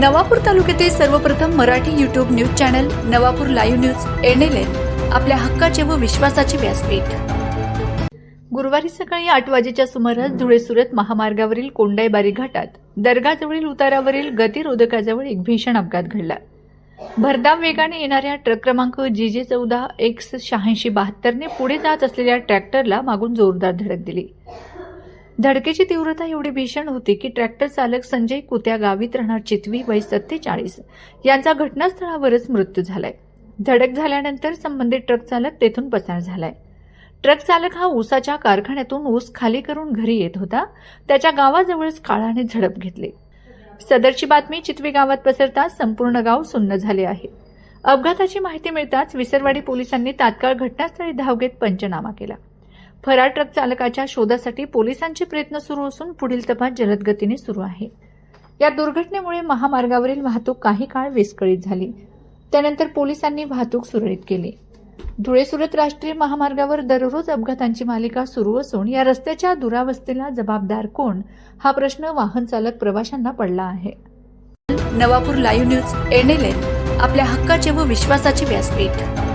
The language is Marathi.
नवापूर तालुक्यातील सर्वप्रथम Marathi YouTube news channel Navapur live news NLN आपल्या हक्काचे व विश्वासाचे व्यासपीठ. गुरुवारी सकाळी आठ वाजेच्या सुमारास धुळे सुरत महामार्गावरील कोंडाईबारी घाटात दर्गाजवळील उतारावरील गतिरोधकाजवळ एक भीषण अपघात घडला. भरधाव वेगाने येणाऱ्या ट्रक क्रमांक जी जे चौदा एक्स शहाऐंशी बहात्तरने पुढे जात असलेल्या ट्रॅक्टरला मागून जोरदार धडक दिली. धडकेची तीव्रता एवढी भीषण होती की ट्रॅक्टर चालक संजय कुत्या गावीत राहणार चितवी वय सत्तेचाळीस. यांचा घटनास्थळावरच मृत्यू झालाय. धडक झाल्यानंतर संबंधित ट्रक चालक तेथून पसार झालाय. ट्रक चालक हा ऊसाच्या कारखान्यातून ऊस खाली करून घरी येत होता. त्याच्या गावाजवळच काळाने झडप घेतली. सदरची बातमी चितवी गावात पसरताच संपूर्ण गाव सुन्न झाले आहे. अपघाताची माहिती मिळताच विसरवाडी पोलिसांनी तात्काळ घटनास्थळी धाव घेत पंचनामा केला. फरार ट्रक चालकाच्या शोधासाठी पोलिसांचे प्रयत्न सुरू असून पुढील तपास जलद गतीने सुरू आहे. या दुर्घटनेमुळे महामार्गावरील वाहतूक काही काळ विस्कळीत झाली. त्यानंतर पोलिसांनी वाहतूक सुरळीत केली. धुळे सुरत राष्ट्रीय महामार्गावर दररोज अपघातांची मालिका सुरू असून या रस्त्याच्या दुरावस्थेला जबाबदार कोण? हा प्रश्न वाहन चालक प्रवाशांना पडला आहे. नवापूर लाईव्ह न्यूज एनएलएन आपल्या हक्काचे व विश्वासाचे व्यासपीठ.